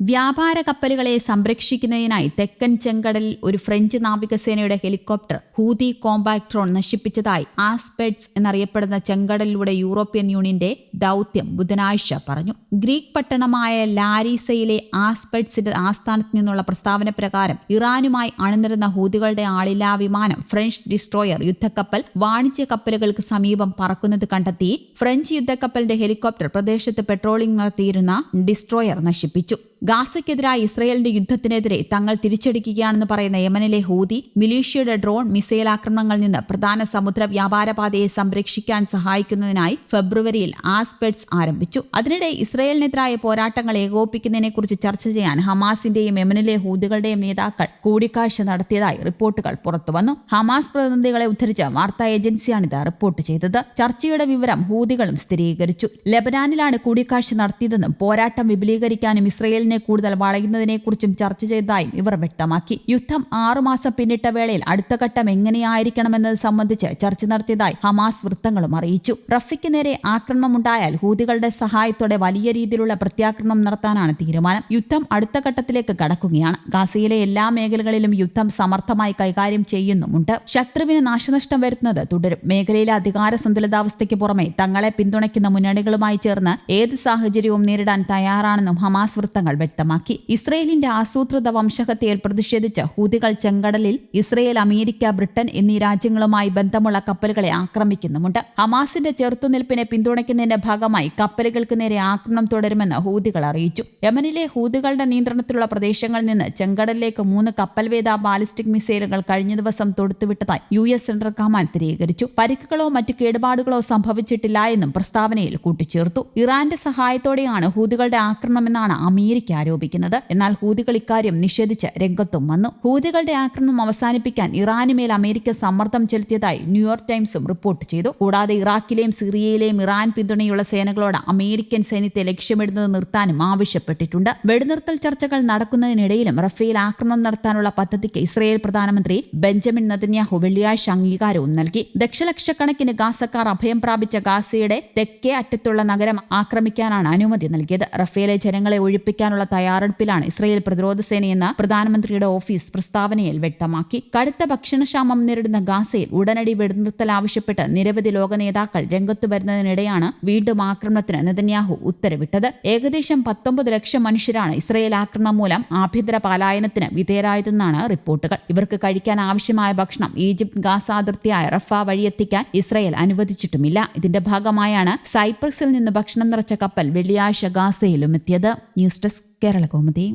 വ്യാപാര കപ്പലുകളെ സംരക്ഷിക്കുന്നതിനായി തെക്കൻ ചെങ്കടലിൽ ഒരു ഫ്രഞ്ച് നാവികസേനയുടെ ഹെലികോപ്റ്റർ ഹൂതി കോമ്പാക്ട് ഡ്രോൺ നശിപ്പിച്ചതായി ആസ്പെഡ്സ് എന്നറിയപ്പെടുന്ന ചെങ്കടലിലൂടെ യൂറോപ്യൻ യൂണിയന്റെ ദൌത്യം ബുധനാഴ്ച പറഞ്ഞു. ഗ്രീക്ക് പട്ടണമായ ലാരിസയിലെ ആസ്പെഡ്സിന്റെ ആസ്ഥാനത്ത് നിന്നുള്ള പ്രസ്താവന പ്രകാരം ഇറാനുമായി അണിനിരുന്ന ഹൂതികളുടെ ആളില്ലാ വിമാനം ഫ്രഞ്ച് ഡിസ്ട്രോയർ യുദ്ധക്കപ്പൽ വാണിജ്യ കപ്പലുകൾക്ക് സമീപം പറക്കുന്നത് കണ്ടെത്തി ഫ്രഞ്ച് യുദ്ധക്കപ്പലിന്റെ ഹെലികോപ്റ്റർ പ്രദേശത്ത് പെട്രോളിംഗ് നടത്തിയിരുന്ന ഡിസ്ട്രോയർ നശിപ്പിച്ചു. ഗാസയ്ക്കെതിരായ ഇസ്രയേലിന്റെ യുദ്ധത്തിനെതിരെ തങ്ങൾ തിരിച്ചടിക്കുകയാണെന്ന് പറയുന്ന യമനിലെ ഹൂതി മിലീഷ്യയുടെ ഡ്രോൺ മിസൈൽ ആക്രമണങ്ങളിൽ നിന്ന് പ്രധാന സമുദ്ര വ്യാപാരപാതയെ സംരക്ഷിക്കാൻ സഹായിക്കുന്നതിനായി ഫെബ്രുവരിയിൽ ആസ്പെഡ്സ് ആരംഭിച്ചു. അതിനിടെ ഇസ്രയേലിനെതിരായ പോരാട്ടങ്ങൾ ഏകോപിപ്പിക്കുന്നതിനെക്കുറിച്ച് ചർച്ച ചെയ്യാൻ ഹമാസിന്റെയും യമനിലെ ഹൂതികളുടെയും നേതാക്കൾ കൂടിക്കാഴ്ച നടത്തിയതായി റിപ്പോർട്ടുകൾ പുറത്തുവന്നു. ഹമാസ് പ്രതിനിധികളെ ഉദ്ധരിച്ച വാർത്താ ഏജൻസിയാണിത് റിപ്പോർട്ട് ചെയ്തത്. ചർച്ചയുടെ വിവരം ഹൂതികളും സ്ഥിരീകരിച്ചു. ലെബനാനിലാണ് കൂടിക്കാഴ്ച നടത്തിയതെന്നും പോരാട്ടം വിപുലീകരിക്കാനും ഇസ്രയേലിനെ കൂടുതൽ വളയുന്നതിനെക്കുറിച്ചും ചർച്ച ചെയ്തതായും ഇവർ വ്യക്തമാക്കി. യുദ്ധം ആറുമാസം പിന്നിട്ട വേളയിൽ അടുത്ത ഘട്ടം എങ്ങനെയായിരിക്കണമെന്നത് സംബന്ധിച്ച് ചർച്ച നടത്തിയതായി ഹമാസ് വൃത്തങ്ങളും അറിയിച്ചു. റഫിക്ക് നേരെ ആക്രമണമുണ്ടായാൽ ഹൂതികളുടെ സഹായത്തോടെ വലിയ രീതിയിലുള്ള പ്രത്യാക്രമണം നടത്താനാണ് തീരുമാനം. യുദ്ധം അടുത്ത ഘട്ടത്തിലേക്ക് കടക്കുകയാണ്. ഗാസയിലെ എല്ലാ മേഖലകളിലും യുദ്ധം സമർത്ഥമായി കൈകാര്യം ചെയ്യുന്നുമുണ്ട്. ശത്രുവിന് നാശനഷ്ടം വരുത്തുന്നത് തുടരും. മേഖലയിലെ അധികാര സന്തുലിതാവസ്ഥയ്ക്ക് പുറമെ തങ്ങളെ പിന്തുണയ്ക്കുന്ന മുന്നണികളുമായി ചേർന്ന് ഏത് സാഹചര്യവും നേരിടാൻ തയ്യാറാണെന്നും ഹമാസ് വൃത്തങ്ങൾ വ്യക്തമാക്കി. ഇസ്രയേലിന്റെ ആസൂത്രിത വംശഹത്യയിൽ പ്രതിഷേധിച്ച് ഹൂതികൾ ചെങ്കടലിൽ ഇസ്രയേൽ അമേരിക്ക ബ്രിട്ടൻ എന്നീ രാജ്യങ്ങളുമായി ബന്ധമുള്ള കപ്പലുകളെ ആക്രമിക്കുന്നുമുണ്ട്. ഹമാസിന്റെ ചെറുത്തുനിൽപ്പിനെ പിന്തുണയ്ക്കുന്നതിന്റെ ഭാഗമായി കപ്പലുകൾക്ക് നേരെ ആക്രമണം തുടരുമെന്ന് ഹൂതികൾ അറിയിച്ചു. യമനിലെ ഹൂതികളുടെ നിയന്ത്രണത്തിലുള്ള പ്രദേശങ്ങളിൽ നിന്ന് ചെങ്കടലിലേക്ക് മൂന്ന് കപ്പൽവേദ ബാലിസ്റ്റിക് മിസൈലുകൾ കഴിഞ്ഞ ദിവസം തൊടുത്തുവിട്ടതായി യു എസ് സെൻട്രൽ കമാൻഡ് സ്ഥിരീകരിച്ചു. പരിക്കുകളോ മറ്റു കേടുപാടുകളോ സംഭവിച്ചിട്ടില്ല എന്നും പ്രസ്താവനയിൽ കൂട്ടിച്ചേർത്തു. ഇറാന്റെ സഹായത്തോടെയാണ് ഹൂതികളുടെ ആക്രമണമെന്നാണ് അമേരിക്ക ആരോപിക്കുന്നത്. എന്നാൽ ഹൂതികൾ ഇക്കാര്യം നിഷേധിച്ച് രംഗത്തും വന്നു. ഹൂതികളുടെ ആക്രമണം അവസാനിപ്പിക്കാൻ ഇറാനുമേൽ അമേരിക്ക സമ്മർദ്ദം ചെലുത്തിയതായി ന്യൂയോർക്ക് ടൈംസും റിപ്പോർട്ട് ചെയ്തു. കൂടാതെ ഇറാഖിലെയും സിറിയയിലെയും ഇറാൻ പിന്തുണയുള്ള സേനകളോട് അമേരിക്കൻ സൈന്യത്തെ ലക്ഷ്യമിടുന്നത് നിർത്താനും ആവശ്യപ്പെട്ടിട്ടുണ്ട്. വെടിനിർത്തൽ ചർച്ചകൾ നടക്കുന്നതിനിടയിലും റഫേൽ ആക്രമണം നടത്താനുള്ള പദ്ധതിക്ക് ഇസ്രയേൽ പ്രധാനമന്ത്രി ബെഞ്ചമിൻ നദന്യാഹു വെള്ളിയാഴ്ച അംഗീകാരവും നൽകി. ദക്ഷലക്ഷക്കണക്കിന് ഗാസക്കാർ അഭയം പ്രാപിച്ച ഗാസയുടെ തെക്കേ അറ്റത്തുള്ള നഗരം ആക്രമിക്കാനാണ് അനുമതി നൽകിയത്. റഫേലെ ജനങ്ങളെ ഒഴിപ്പിക്കാനുള്ള തയ്യാറെടുപ്പിലാണ് ഇസ്രയേൽ പ്രതിരോധ സേനയെന്ന് പ്രധാനമന്ത്രിയുടെ ഓഫീസ് പ്രസ്താവനയിൽ വ്യക്തമാക്കി. കടുത്ത ഭക്ഷണക്ഷാമം നേരിടുന്ന ഗാസയിൽ ഉടനടി വെടിനിർത്തൽ ആവശ്യപ്പെട്ട് നിരവധി ലോക നേതാക്കൾ രംഗത്തു വരുന്നതിനിടെയാണ് വീണ്ടും ആക്രമണത്തിന് നെതന്യാഹു ഉത്തരവിട്ടത്. ഏകദേശം പത്തൊമ്പത് ലക്ഷം മനുഷ്യരാണ് ഇസ്രയേൽ ആക്രമണം മൂലം ആഭ്യന്തര പലായനത്തിന് വിധേയരായതെന്നാണ് റിപ്പോർട്ടുകൾ. ഇവർക്ക് കഴിക്കാൻ ആവശ്യമായ ഭക്ഷണം ഈജിപ്ത് ഗാസ അതിർത്തിയായ റഫ വഴിയെത്തിക്കാൻ ഇസ്രയേൽ അനുവദിച്ചിട്ടുമില്ല. ഇതിന്റെ ഭാഗമായാണ് സൈപ്രസിൽ നിന്ന് ഭക്ഷണം നിറച്ച കപ്പൽ വെള്ളിയാഴ്ച ഗാസയിലും എത്തിയത്. News desk Kerala Kaumudi